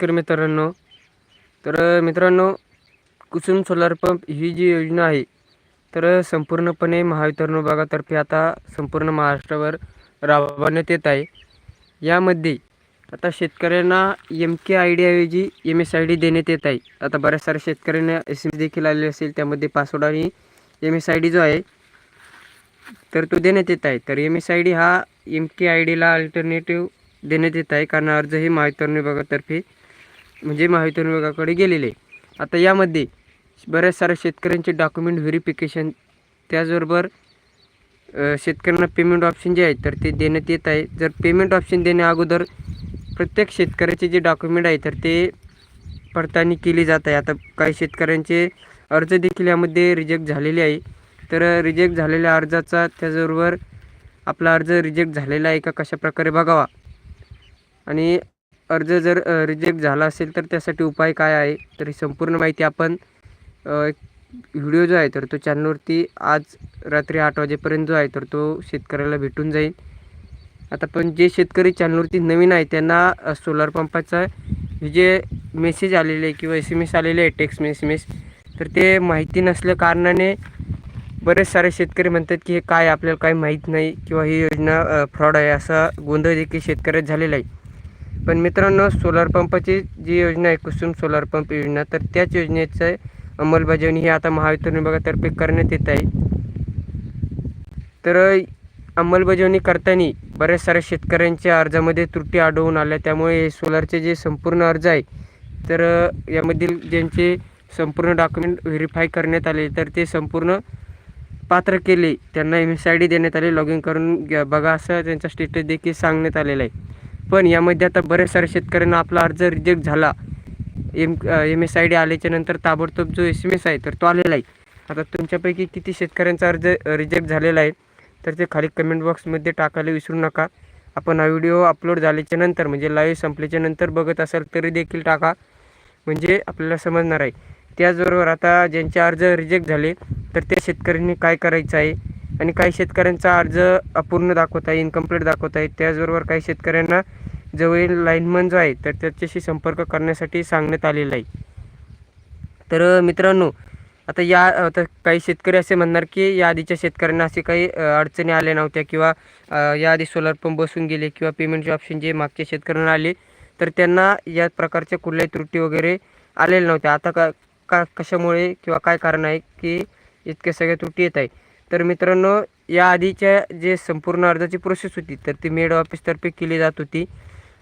शेतकरी मित्रांनो तर मित्रांनो कुसुम सोलार पंप ही जी योजना आहे तर संपूर्णपणे महावितरण विभागातर्फे आता संपूर्ण महाराष्ट्रावर राबवण्यात येत आहे. यामध्ये आता शेतकऱ्यांना एम के आय डी ऐवजी एम एस आय डी देण्यात येत आहे. आता बऱ्याच साऱ्या शेतकऱ्यांना एस एम देखील आलेले असेल त्यामध्ये पासवर्ड आणि एम एस आय डी जो आहे तर तो देण्यात येत आहे. तर एम एस आय डी हा एम के आय डीला अल्टरनेटिव्ह देण्यात येत आहे कारण अर्ज हे महावितरण विभागातर्फे म्हणजे महावितरण विभागाकडे गेलेले. आता यामध्ये बऱ्याच साऱ्या शेतकऱ्यांचे डॉक्युमेंट व्हेरिफिकेशन त्याचबरोबर शेतकऱ्यांना पेमेंट ऑप्शन जे आहे तर ते देण्यात येत आहे. जर पेमेंट ऑप्शन देण्या अगोदर प्रत्येक शेतकऱ्याचे जे डॉक्युमेंट आहे तर ते पडताळणी केली जात आहे. आता काही शेतकऱ्यांचे अर्ज देखील यामध्ये रिजेक्ट झालेले आहे. तर रिजेक्ट झालेल्या अर्जाचा त्याचबरोबर आपला अर्ज रिजेक्ट झालेला आहे का कशा प्रकारे बघावा? आणि अर्ज जर रिजेक्ट झाला असेल तर त्यासाठी उपाय काय आहे? तर ही संपूर्ण माहिती आपण एक व्हिडिओ जो आहे तर तो चॅनलवरती आज रात्री आठ वाजेपर्यंत जो आहे तर तो शेतकऱ्याला भेटून जाईल. आता पण जे शेतकरी चॅनलवरती नवीन आहे त्यांना सोलार पंपाचा हे जे मेसेज आलेले आहे किंवा एस एम एस आलेले आहे टेक्स्ट एस एम एस तर ते माहिती नसल्या कारणाने बरेच सारे शेतकरी म्हणतात की हे काय आपल्याला काही माहीत नाही किंवा ही योजना फ्रॉड आहे असा गोंधळ देखील शेतकऱ्यात झालेला आहे. पण मित्रांनो सोलार पंपाची जी योजना आहे कुसुम सोलार पंप योजना तर त्याच योजनेचं अंमलबजावणी ही आता महावितरण विभागातर्फे करण्यात येत आहे. तर अंमलबजावणी करताना बऱ्याच साऱ्या शेतकऱ्यांच्या अर्जामध्ये त्रुटी आढळून आल्या. त्यामुळे हे सोलारचे जे संपूर्ण अर्ज आहे तर यामधील ज्यांचे संपूर्ण डॉक्युमेंट व्हेरीफाय करण्यात आले तर ते संपूर्ण पात्र केले. त्यांना एम एस आय डी देण्यात आले लॉग इन करून बघा असं त्यांचा स्टेटस देखील सांगण्यात आलेला आहे. पण यामध्ये आता बऱ्याच साऱ्या शेतकऱ्यांना आपला अर्ज रिजेक्ट झाला. M M S I D आल्याच्यानंतर ताबडतोब जो एस एम एस आहे तर तो आलेला आहे. आता तुमच्यापैकी किती शेतकऱ्यांचा अर्ज रिजेक्ट झालेला आहे तर ते खाली कमेंट बॉक्समध्ये टाकायला विसरू नका. आपण हा व्हिडिओ अपलोड झाल्याच्यानंतर म्हणजे लाईव्ह संपल्याच्या नंतर बघत असाल तरी देखील टाका. म्हणजे आपल्याला समजणार आहे. त्याचबरोबर आता ज्यांचे अर्ज रिजेक्ट झाले तर त्या शेतकऱ्यांनी काय करायचं आहे? आणि काही शेतकऱ्यांचा अर्ज अपूर्ण दाखवत आहे इनकम्प्लीट दाखवत आहे. त्याचबरोबर काही शेतकऱ्यांना जवळील लाईनमन जो आहे तर त्याच्याशी संपर्क करण्यासाठी सांगण्यात आलेलं आहे. तर मित्रांनो आता या आता काही शेतकरी असे म्हणणार की या आधीच्या शेतकऱ्यांना असे काही अडचणी आल्या नव्हत्या किंवा याआधी या आधी पंप बसून गेले किंवा पेमेंटचे ऑप्शन जे मागच्या शेतकऱ्यांना आले तर त्यांना या प्रकारच्या कुठल्याही त्रुटी वगैरे आलेल्या नव्हत्या. आता का का कशामुळे किंवा काय कारण आहे की इतक्या सगळ्या त्रुटी येत आहे. तर मित्रांनो या आधीच्या जे संपूर्ण अर्जाची प्रोसेस होती तर ती मेड ऑफिसतर्फे केली जात होती.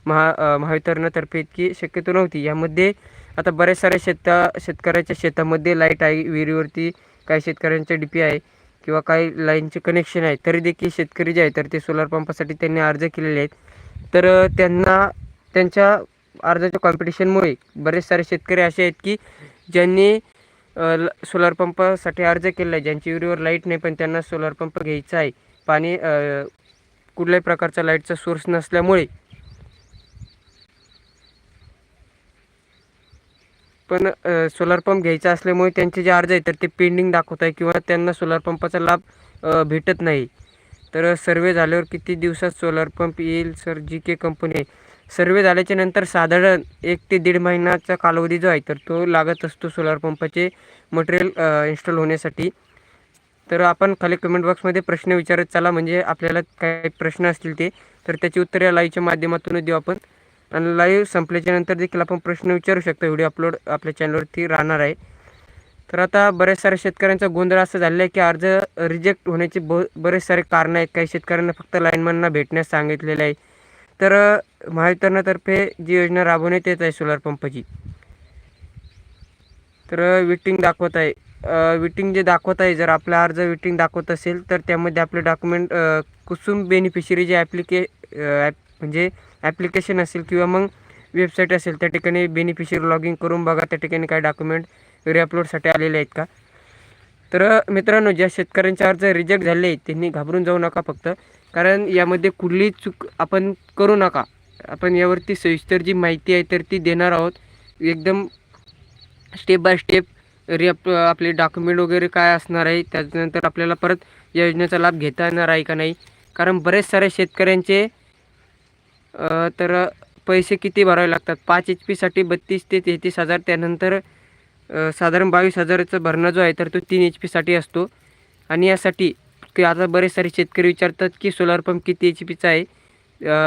महा महावितरणातर्फे इतकी शक्यतो नव्हती. यामध्ये आता बऱ्याच साऱ्या शेता शेतकऱ्याच्या शेतामध्ये लाइट आहे विहिरीवरती काही शेतकऱ्यांचे डी पी आहे किंवा काही लाईनचे कनेक्शन आहे तरी देखील शेतकरी जे आहे तर ते सोलार पंपासाठी त्यांनी अर्ज केलेले आहेत. तर त्यांना त्यांच्या अर्जाच्या कॉम्पिटिशनमुळे बरेच सारे शेतकरी असे आहेत की ज्यांनी सोलार पंपासाठी अर्ज केलेला आहे ज्यांची विहिरीवर लाइट नाही पण त्यांना सोलार पंप घ्यायचा आहे. पाणी कुठल्याही प्रकारचा लाईटचा सोर्स नसल्यामुळे. पण सोलार पंप घ्यायचा असल्यामुळे त्यांचे जे अर्ज आहे तर ते पेंडिंग दाखवत आहे किंवा त्यांना सोलार पंपाचा लाभ भेटत नाही. तर सर्वे झाल्यावर किती दिवसात सोलार पंप येईल सर जी के कंपनी आहे. सर्वे झाल्याच्यानंतर साधारण एक ते दीड महिन्याचा कालावधी जो आहे तर तो लागत असतो सोलार पंपाचे मटेरियल इन्स्टॉल होण्यासाठी. तर आपण खाली कमेंट बॉक्समध्ये प्रश्न विचारत चला म्हणजे आपल्याला काही प्रश्न असतील ते तर त्याची उत्तरे या लाईव्हच्या माध्यमातून देऊ आपण. आणि लाईव्ह संपल्याच्या नंतर देखील आपण प्रश्न विचारू शकतो व्हिडिओ अपलोड आपल्या चॅनलवरती राहणार आहे. तर आता बऱ्याच साऱ्या शेतकऱ्यांचा गोंधळ असं झालेला आहे की अर्ज रिजेक्ट होण्याचे ब बरेच सारे कारणं आहेत. काही शेतकऱ्यांना फक्त लाईनमॅनना भेटण्यास सांगितलेलं आहे. तर महावितरणातर्फे जी योजना राबवण्यात येत आहे सोलार पंपची तर विटिंग दाखवत आहे. विटिंग जे दाखवत आहे जर आपला अर्ज विटिंग दाखवत असेल तर त्यामध्ये आपले डॉक्युमेंट कुसुम बेनिफिशरी जे ॲप्लिके ॲप म्हणजे ॲप्लिकेशन असेल किंवा मग वेबसाईट असेल त्या ठिकाणी बेनिफिशरी लॉग इन करून बघा त्या ठिकाणी काय डॉक्युमेंट रिअपलोडसाठी आलेले आहेत का? तर मित्रांनो ज्या शेतकऱ्यांचे अर्ज रिजेक्ट झाले आहेत त्यांनी घाबरून जाऊ नका फक्त. कारण यामध्ये कुठलीही चूक आपण करू नका. आपण यावरती सविस्तर जी माहिती आहे तर ती देणार आहोत. एकदम स्टेप बाय स्टेप रिअप आपले डॉक्युमेंट वगैरे काय असणार आहे त्याच्यानंतर आपल्याला परत या योजनेचा लाभ घेता येणार आहे का नाही? कारण बरेच सारे शेतकऱ्यांचे तर पैसे किती भरावे लागतात? पाच एच पीसाठी बत्तीस ते तेहतीस हजार त्यानंतर साधारण बावीस हजाराचा भरणा जो आहे तर तो तीन एच पीसाठी असतो. आणि यासाठी की आता बरेच सारे शेतकरी विचारतात की सोलार पंप किती एच पीचा आहे?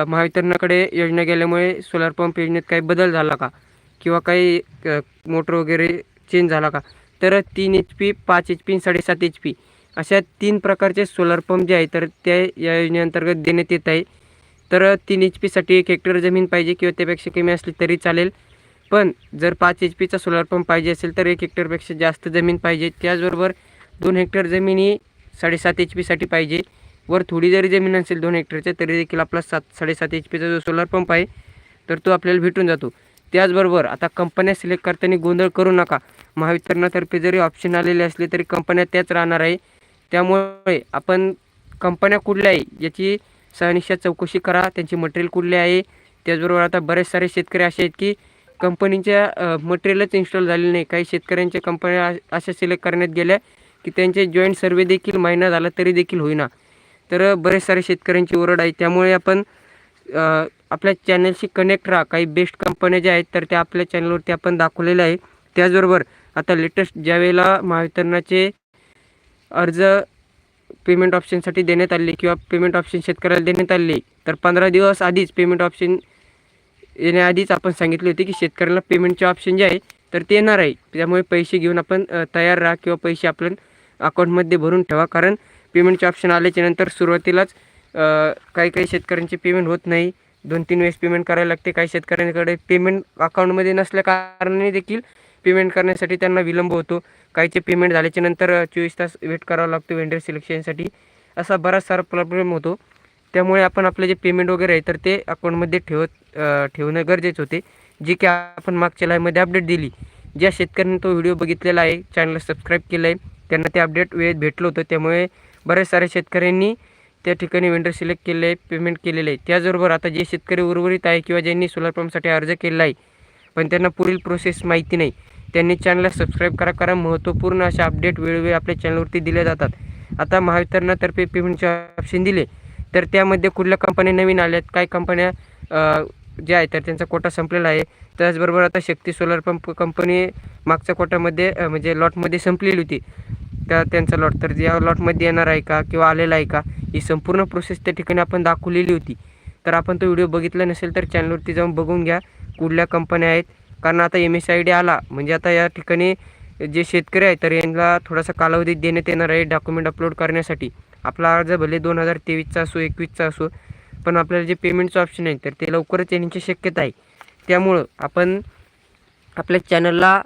महावितरणाकडे योजना गेल्यामुळे सोलार पंप योजनेत काही बदल झाला का? किंवा काही मोटर वगैरे चेंज झाला का? तर तीन एच पी पाच एच पी साडेसात एच पी अशा तीन प्रकारचे सोलार पंप जे आहे तर त्या या योजनेअंतर्गत देण्यात येत आहे. तर तीन एच पीसाठी एक हेक्टर जमीन पाहिजे किंवा त्यापेक्षा कमी असली तरी चालेल. पण जर पाच एच पीचा सोलार पंप पाहिजे असेल तर एक हेक्टरपेक्षा जास्त जमीन पाहिजे. त्याचबरोबर दोन हेक्टर जमीन ही साडेसात एच पीसाठी पाहिजे. वर थोडी जरी जमीन असेल दोन हेक्टरच्या तरी देखील आपला सात साडेसात एच पीचा जो सोलार पंप आहे तर तो आपल्याला भेटून जातो. त्याचबरोबर आता कंपन्या सिलेक्ट करताना गोंधळ करू नका. महावितरणातर्फे जरी ऑप्शन आलेले असले तरी कंपन्या त्याच राहणार आहे. त्यामुळे आपण कंपन्या कुठल्या आहे याची सहनिशा चौकशी करा. त्यांची मटेरियल कुठले आहे? त्याचबरोबर आता बरेच सारे शेतकरी असे आहेत की कंपनीच्या मटेरियलच इन्स्टॉल झालेलं नाही. काही शेतकऱ्यांच्या कंपन्या अशा सिलेक्ट करण्यात गेल्या. की त्यांचे जॉईंट सर्वे देखील महिना झाला तरी देखील होईना. तर बरेच सारे शेतकऱ्यांची ओरड आहे. त्यामुळे आपण आपल्या चॅनलशी कनेक्ट राहा. काही बेस्ट कंपन्या ज्या आहेत तर त्या आपल्या चॅनलवरती आपण दाखवलेल्या आहे. त्याचबरोबर आता लेटेस्ट ज्यावेळेला महावितरणाचे अर्ज पेमेंट ऑप्शनसाठी देण्यात आले किंवा पेमेंट ऑप्शन शेतकऱ्याला देण्यात आले तर पंधरा दिवस आधीच पेमेंट ऑप्शन येण्याआधीच आपण सांगितले होते की शेतकऱ्याला पेमेंटचे ऑप्शन जे आहे तर ते येणार आहे. त्यामुळे पैसे घेऊन आपण तयार राहा किंवा पैसे आपण अकाउंटमध्ये भरून ठेवा. कारण पेमेंटचे ऑप्शन आल्याच्यानंतर सुरुवातीलाच काही काही शेतकऱ्यांचे पेमेंट होत नाही. दोन तीन वेळेस पेमेंट करायला लागते. काही शेतकऱ्यांकडे पेमेंट अकाउंटमध्ये नसल्या कारणाने देखील पेमेंट करण्यासाठी त्यांना विलंब होतो. काहीचे पेमेंट झाल्याच्यानंतर चोवीस तास वेट करावा लागतो वेंडर सिलेक्शनसाठी असा बराच सारा प्रॉब्लेम होतो. त्यामुळे आपण आपलं जे पेमेंट वगैरे आहे तर ते अकाउंटमध्ये ठेवत ठेवणं गरजेचं होते. जे की आपण मागच्या लाईव्हमध्ये अपडेट दिली. ज्या शेतकऱ्यांनी तो व्हिडिओ बघितलेला आहे चॅनलला सबस्क्राईब केलं आहे त्यांना ते अपडेट वेळेत भेटलं होतं. त्यामुळे बऱ्याच साऱ्या शेतकऱ्यांनी त्या ठिकाणी वेंडर सिलेक्ट केले आहे पेमेंट केलेलं. आहे त्याचबरोबर आता जे शेतकरी उर्वरित आहे किंवा ज्यांनी सोलर पंपसाठी अर्ज केला आहे पण त्यांना पुढील प्रोसेस माहिती नाही. त्यांनी चॅनलला सबस्क्राईब करा कारण महत्त्वपूर्ण अशा अपडेट वेळोवेळी आपल्या चॅनलवरती दिले जातात. आता महावितरणातर्फे पेमेंटचे ऑप्शन दिले तर त्यामध्ये कुठल्या कंपन्या नवीन आल्यात काही कंपन्या ज्या आहेत तर त्यांचा कोटा संपलेला आहे. त्याचबरोबर आता शक्ती सोलर पंप कंपनी मागच्या कोटामध्ये म्हणजे लॉटमध्ये संपलेली होती. त्या त्यांचा लॉट तर या लॉटमध्ये येणार आहे का किंवा आलेला आहे का ही संपूर्ण प्रोसेस त्या ठिकाणी आपण दाखवलेली होती. तर आपण तो व्हिडिओ बघितला नसेल तर चॅनलवरती जाऊन बघून घ्या. कुठल्या कंपन्या आहेत? कारण आता एम एस आय डी आला. म्हणजे आता या ठिकाणी जे शेतकरी आहे तर यांना थोडासा कालावधी देण्यात येणार आहे डॉक्युमेंट अपलोड करण्यासाठी. आपला अर्ज भले दोन हजार तेवीसचा असो एकवीसचा असो पण आपल्याला जे पेमेंटचं ऑप्शन आहे तर ते लवकरच येण्याची शक्यता आहे. त्यामुळं आपण आपल्या चॅनलला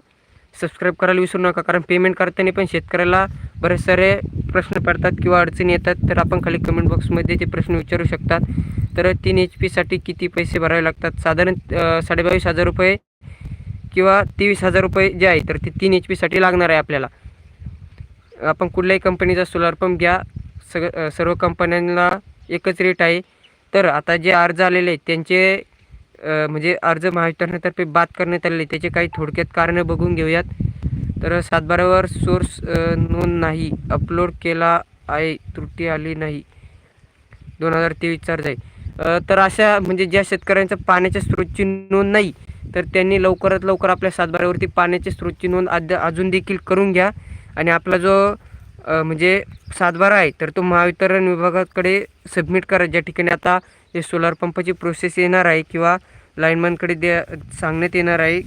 सबस्क्राईब करायला विसरू नका कारण पेमेंट करताना पण शेतकऱ्याला बरेच सारे प्रश्न पडतात किंवा अडचणी येतात तर आपण खाली कमेंट बॉक्समध्ये ते प्रश्न विचारू शकतात. तर तीन एच पीसाठी किती पैसे भरावे लागतात? साधारण साडेबावीस हजार रुपये किंवा तेवीस हजार रुपये जे आहे तर ते तीन एच पीसाठी लागणार आहे आपल्याला. आपण कुठल्याही कंपनीचा सोलार पंप घ्या सग सर्व कंपन्यांना एकच रेट आहे. तर आता जे अर्ज आलेले आहेत त्यांचे म्हणजे अर्ज महावितरणातर्फे बाद करण्यात आले त्याचे काही थोडक्यात कारणं बघून घेऊयात. तर सातबारावर सोर्स नोंद नाही. अपलोड केला आहे. त्रुटी आली नाही. दोन हजार तेवीसचा अर्ज आहे. तर अशा म्हणजे ज्या शेतकऱ्यांच्या पाण्याच्या स्रोतची नोंद नाही तर त्यांनी लवकरात लवकर आपल्या सातबारावरती पाण्याच्या स्रोतची नोंद अद अजून देखील करून घ्या. आणि आपला जो म्हणजे सातबारा आहे तर तो महावितरण विभागाकडे सबमिट करा. ज्या ठिकाणी आता ते सोलार पंपाची प्रोसेस येणार आहे किंवा लाईनमॅनकडे द्या सांगण्यात येणार आहे.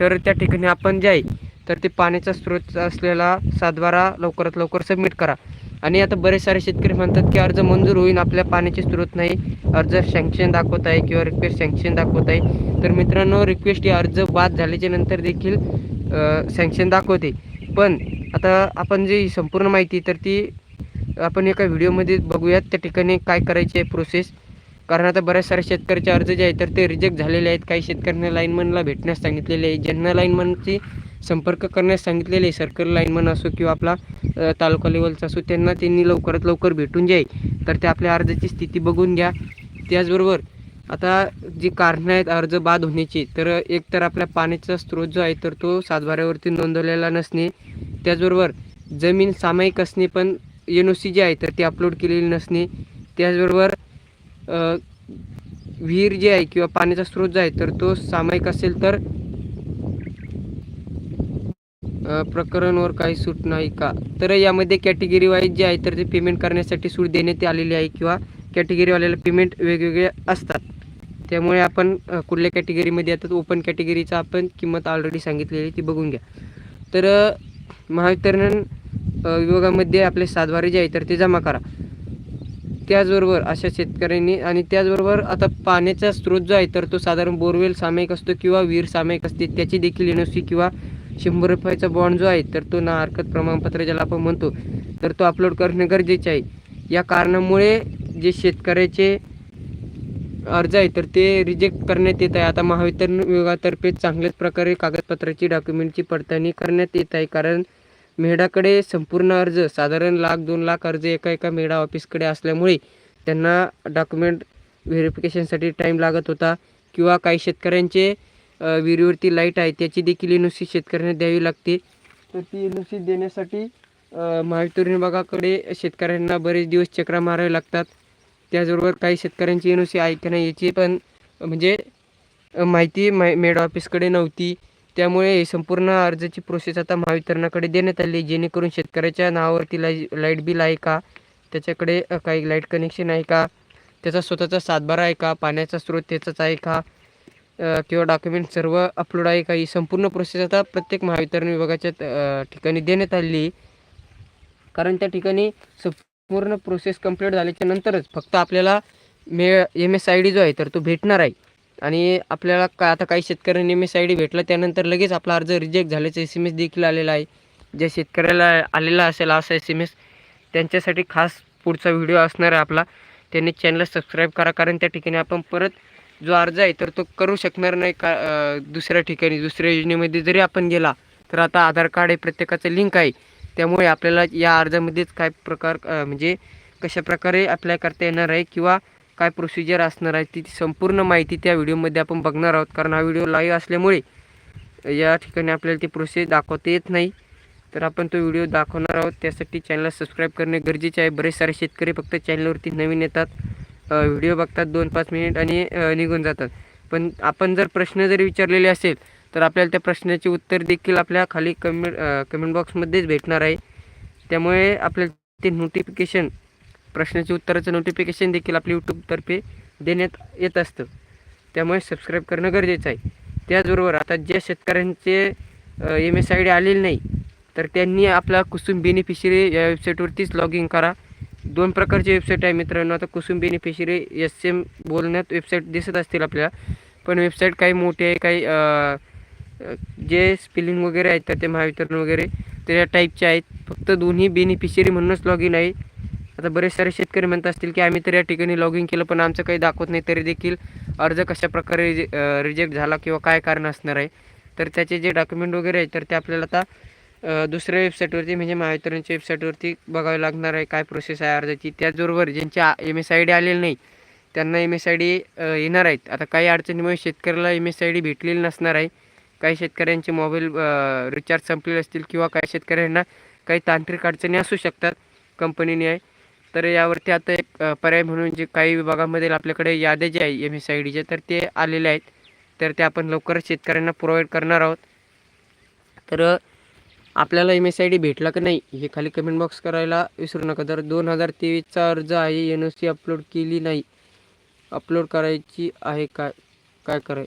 तर त्या ठिकाणी आपण जे आहे तर ते पाण्याचा स्रोत असलेला सातबारा लवकरात लवकर सबमिट करा. आणि आता बरेच सारे शेतकरी म्हणतात की अर्ज मंजूर होईल आपल्या पाण्याचे स्रोत नाही. अर्ज सँक्शन दाखवत आहे किंवा रिक्वेस्ट सँक्शन दाखवत आहे. तर मित्रांनो रिक्वेस्ट ही अर्ज बाद झाल्याच्यानंतर देखील सँक्शन दाखवते. पण आता आपण जी संपूर्ण माहिती तर ती आपण एका व्हिडिओमध्ये बघूयात त्या ठिकाणी काय करायची आहे प्रोसेस कारण आता बऱ्याच साऱ्या शेतकऱ्याचे अर्ज जे आहेत तर ते रिजेक्ट झालेले आहेत. काही शेतकऱ्यांना लाईनमनला भेटण्यास सांगितलेले आहे. ज्यांना लाईनमनची संपर्क करण्यास सांगितलेले आहे सर्कल लाईनमन असो किंवा आपला तालुका लेवलचा असो त्यांना त्यांनी लवकरात लवकर भेटून जाईल. तर ते आपल्या अर्जाची स्थिती बघून घ्या. त्याचबरोबर आता जी कारणं आहेत अर्ज बाद होण्याची तर एक तर आपल्या पाण्याचा स्रोत जो आहे तर तो सातबाऱ्यावरती नोंदवलेला नसणे. त्याचबरोबर जमीन सामायिक असणे पण एन ओ सी जी आहे तर ती अपलोड केलेली नसणे. त्याचबरोबर विहीर जे आहे किंवा पाण्याचा स्रोत जो आहे तर तो सामायिक असेल तर प्रकरणवर काही सूट नाही का? तर यामध्ये कॅटेगरी वाईज जे आहे तर ते पेमेंट करण्यासाठी सूट देण्यात आलेली आहे किंवा कॅटेगरीवाल्याला पेमेंट वेगवेगळे असतात. त्यामुळे आपण कुठल्या कॅटेगरीमध्ये येतात ओपन कॅटेगरीचा आपण किंमत ऑलरेडी सांगितलेली ती बघून घ्या. तर महावितरण विभागामध्ये आपले सातबारे जे आहे तर ते जमा करा. त्याचबरोबर अशा शेतकऱ्यांनी आणि त्याचबरोबर आता पाण्याचा स्रोत जो आहे तर तो साधारण बोरवेल सामायिक असतो किंवा विहीर सामायिक असते त्याची देखील एन किंवा शंभर रुपयाचा बॉन्ड जो आहे तर तो ना हरकत प्रमाणपत्र ज्याला आपण म्हणतो तर तो अपलोड करणे गरजेचे आहे. या कारणामुळे जे शेतकऱ्याचे अर्ज आहे तर ते रिजेक्ट करण्यात येत आहे. आता महावितरण विभागातर्फे चांगल्याच प्रकारे कागदपत्राची डॉक्युमेंटची पडताळणी करण्यात येत आहे कारण मेढाकडे संपूर्ण अर्ज साधारण लाख दोन लाख अर्ज एका एका मेढा ऑफिसकडे असल्यामुळे त्यांना डॉक्युमेंट व्हेरिफिकेशनसाठी टाईम लागत होता किंवा काही शेतकऱ्यांचे विहिरीवरती लाइट आहे त्याची देखील एन शेतकऱ्यांना द्यावी लागते. तर ती एन देण्यासाठी अ, महावितरण विभागाकडे शेतकऱ्यांना बरेच दिवस चक्रा मारावे लागतात. त्याचबरोबर काही शेतकऱ्यांची एन आहे की नाही याची पण म्हणजे माहिती मै मेड ऑफिसकडे नव्हती. त्यामुळे संपूर्ण अर्जाची प्रोसेस आता महावितरणाकडे देण्यात आली जेणेकरून शेतकऱ्याच्या नावावरती लाई लाइट बिल आहे का? त्याच्याकडे काही लाइट कनेक्शन आहे का? त्याचा स्वतःचा सातबारा आहे का? पाण्याचा स्रोत त्याचाच आहे का? किंवा डॉक्युमेंट सर्व अपलोड आहे का? ही संपूर्ण प्रोसेस आता प्रत्येक महावितरण विभागाच्या ठिकाणी देण्यात आलेली कारण त्या ठिकाणी संपूर्ण प्रोसेस कंप्लीट झाल्याच्या नंतरच फक्त आपल्याला मे एम एस आय डी जो आहे तर तो भेटणार आहे. आणि आपल्याला का आता काही शेतकऱ्यांनी एम एस आय डी भेटला त्यानंतर लगेच आपला अर्ज रिजेक्ट झाल्याचा एस एम एस देखील आलेला आहे. ज्या शेतकऱ्याला आलेला असेल असा एस एम एस त्यांच्यासाठी खास पुढचा व्हिडिओ असणार आहे आपला. त्यांनी चॅनलला सबस्क्राईब करा कारण त्या ठिकाणी आपण परत जो अर्ज आहे तर तो करू शकणार नाही का दुसऱ्या ठिकाणी दुसऱ्या योजनेमध्ये जरी आपण गेला तर आता आधार कार्ड हे प्रत्येकाचं लिंक आहे. त्यामुळे आपल्याला या अर्जामध्येच काय प्रकार म्हणजे कशा प्रकारे अप्लाय करता येणार आहे किंवा काय प्रोसिजर असणार आहे ती संपूर्ण माहिती त्या व्हिडिओमध्ये आपण बघणार आहोत. कारण हा व्हिडिओ लाईव्ह असल्यामुळे या ठिकाणी आपल्याला ती प्रोसेस दाखवता येत नाही. तर आपण तो व्हिडिओ दाखवणार आहोत. त्यासाठी चॅनलला सबस्क्राईब करणे गरजेचे आहे. बरेच सारे शेतकरी फक्त चॅनलवरती नवीन येतात. व्हिडिओ बघतात दोन पाच मिनिट आणि निघून जातात. पण आपण जर प्रश्न जरी विचारलेले असेल तर आपल्याला त्या प्रश्नाचे उत्तर देखील आपल्या खाली कमेंट कमेंट बॉक्समध्येच भेटणार आहे. त्यामुळे आपल्याला ते नोटिफिकेशन प्रश्नाचे उत्तराचं नोटिफिकेशन देखील आपल्या यूट्यूबतर्फे देण्यात येत असतं. त्यामुळे सबस्क्राईब करणं गरजेचं आहे. त्याचबरोबर आता ज्या शेतकऱ्यांचे एम एस आय डी आलेली नाही तर त्यांनी आपला कुसुम बेनिफिशरी या वेबसाईटवरतीच लॉग इन करा. दोन प्रकारची वेबसाईट आहे मित्रांनो. आता कुसुम बेनिफिशरी एस एम बोलण्यात वेबसाईट दिसत असतील आपल्याला. पण वेबसाईट काही मोठी आहे काही जे स्पेलिंग वगैरे आहेत तर ते महावितरण वगैरे त्या टाईपचे आहेत. फक्त दोन्ही बेनिफिशरी म्हणूनच लॉग इन आहे. आता बरेच सारे शेतकरी म्हणत असतील की आम्ही तर या ठिकाणी लॉग इन केलं पण आमचं काही दाखवत नाही. तरी देखील अर्ज कशा प्रकारे रिजेक्ट झाला किंवा काय कारण असणार आहे तर त्याचे जे डॉक्युमेंट वगैरे आहेत तर ते आपल्याला आता दुसऱ्या वेबसाईटवरती म्हणजे महावितरणच्या वेबसाईटवरती बघावे लागणार आहे काय प्रोसेस आहे अर्जाची. त्याचबरोबर ज्यांच्या एम एस आय डी आलेली नाही त्यांना एम एस आय डी येणार आहेत. आता काही अडचणीमुळे शेतकऱ्याला एम एस आय डी भेटलेली नसणार आहे. काही शेतकऱ्यांचे मोबाईल रिचार्ज संपलेले असतील किंवा काही शेतकऱ्यांना काही तांत्रिक अडचणी असू शकतात कंपनीने आहे. तर यावरती आता एक पर्याय म्हणून जे काही विभागामध्ये आपल्याकडे याद्या जे आहे एम एस आय डीच्या तर ते आलेले आहेत. तर ते आपण लवकरच शेतकऱ्यांना प्रोव्हाइड करणार आहोत. तर आपल्याला एम एस आय डी भेटला का नाही हे खाली कमेंट बॉक्स करायला विसरू नका. तर दोन हजार तेवीसचा अर्ज आहे एन ओ सी अपलोड केली नाही. अपलोड करायची आहे काय काय कराय?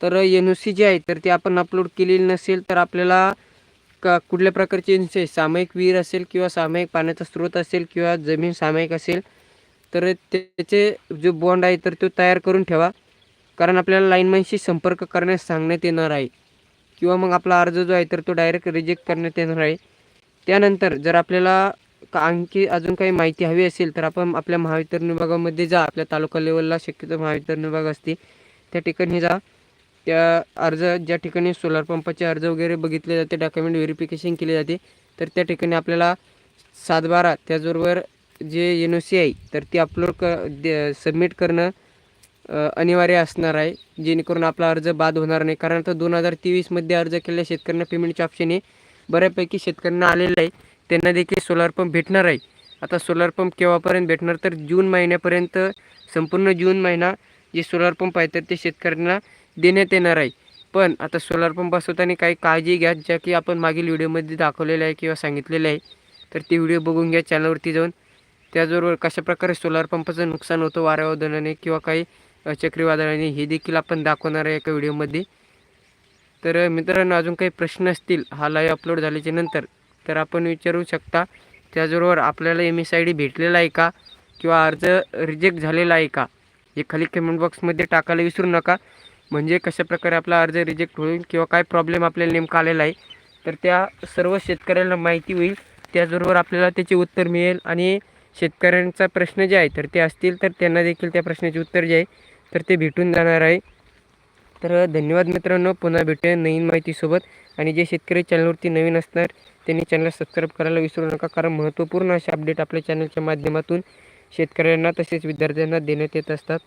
तर एन ओ सी जी आहे तर ती आपण अपलोड केलेली नसेल तर आपल्याला का कुठल्या प्रकारची एन सामायिक विहीर असेल किंवा सामायिक पाण्याचा स्रोत असेल किंवा जमीन सामायिक असेल तर त्याचे जो बॉन्ड आहे तर तो तयार करून ठेवा. कारण आपल्याला लाईनमॅनशी संपर्क करण्यास सांगण्यात येणार आहे. किंवा मग आपला अर्ज जो आहे तर तो डायरेक्ट रिजेक्ट करण्यात येणार आहे. त्यानंतर जर आपल्याला का आणखी अजून काही माहिती हवी असेल तर आपण आपल्या महावितरण विभागामध्ये जा. आपल्या तालुका लेवलला शक्यतो महावितरण विभाग असते त्या ठिकाणी जा. त्या अर्ज ज्या ठिकाणी सोलार पंपाचे अर्ज वगैरे बघितले जाते डॉक्युमेंट व्हेरिफिकेशन केले जाते तर त्या ठिकाणी आपल्याला सातबारा त्याचबरोबर जे एन ओ सी आहे तर ती अपलोड क सबमिट करणं अनिवार्य असणार आहे जेणेकरून आपला अर्ज बाद होणार नाही. कारण आता दोन हजार तेवीसमध्ये अर्ज केलेल्या शेतकऱ्यांना पेमेंटचे ऑप्शन हे बऱ्यापैकी शेतकऱ्यांना आलेलं आहे. त्यांना देखील सोलार पंप भेटणार आहे. आता सोलार पंप केव्हापर्यंत भेटणार? तर जून महिन्यापर्यंत संपूर्ण जून महिना जे सोलार पंप आहे तर ते शेतकऱ्यांना देण्यात येणार आहे. पण आता सोलार पंप बसवताना काही काळजी घ्या ज्या की आपण मागील व्हिडिओमध्ये दाखवलेलं आहे किंवा सांगितलेलं आहे. तर ती व्हिडिओ बघून घ्या चॅनलवरती जाऊन. त्याचबरोबर कशाप्रकारे सोलार पंपाचं नुकसान होतं वाऱ्यावादळाने किंवा काही चक्रीवादळाने हे देखील आपण दाखवणार आहे एका व्हिडिओमध्ये. तर मित्रांनो अजून काही प्रश्न असतील हा लाईव्ह अपलोड झाल्याच्यानंतर तर आपण विचारू शकता. त्याचबरोबर आपल्याला एम एस आय डी भेटलेला आहे का? किंवा अर्ज रिजेक्ट झालेला आहे का? हे खाली कमेंट बॉक्समध्ये टाकायला विसरू नका. म्हणजे कशाप्रकारे आपला अर्ज रिजेक्ट होईल किंवा काय प्रॉब्लेम आपल्याला नेमका आलेला आहे तर त्या सर्व शेतकऱ्यांना माहिती होईल. त्याचबरोबर आपल्याला त्याचे उत्तर मिळेल आणि शेतकऱ्यांचा प्रश्न जे आहे तर ते असतील तर त्यांना देखील त्या प्रश्नाचे उत्तर जे आहे तर ते भेटून जाणार आहे. तर धन्यवाद मित्रांनो पुन्हा भेटूया नवीन माहितीसोबत. आणि जे शेतकरी चॅनलवरती नवीन असणार त्यांनी चॅनल सबस्क्राईब करायला विसरू नका कारण महत्त्वपूर्ण असे अपडेट आपल्या चॅनलच्या माध्यमातून शेतकऱ्यांना तसेच विद्यार्थ्यांना देण्यात येत असतात.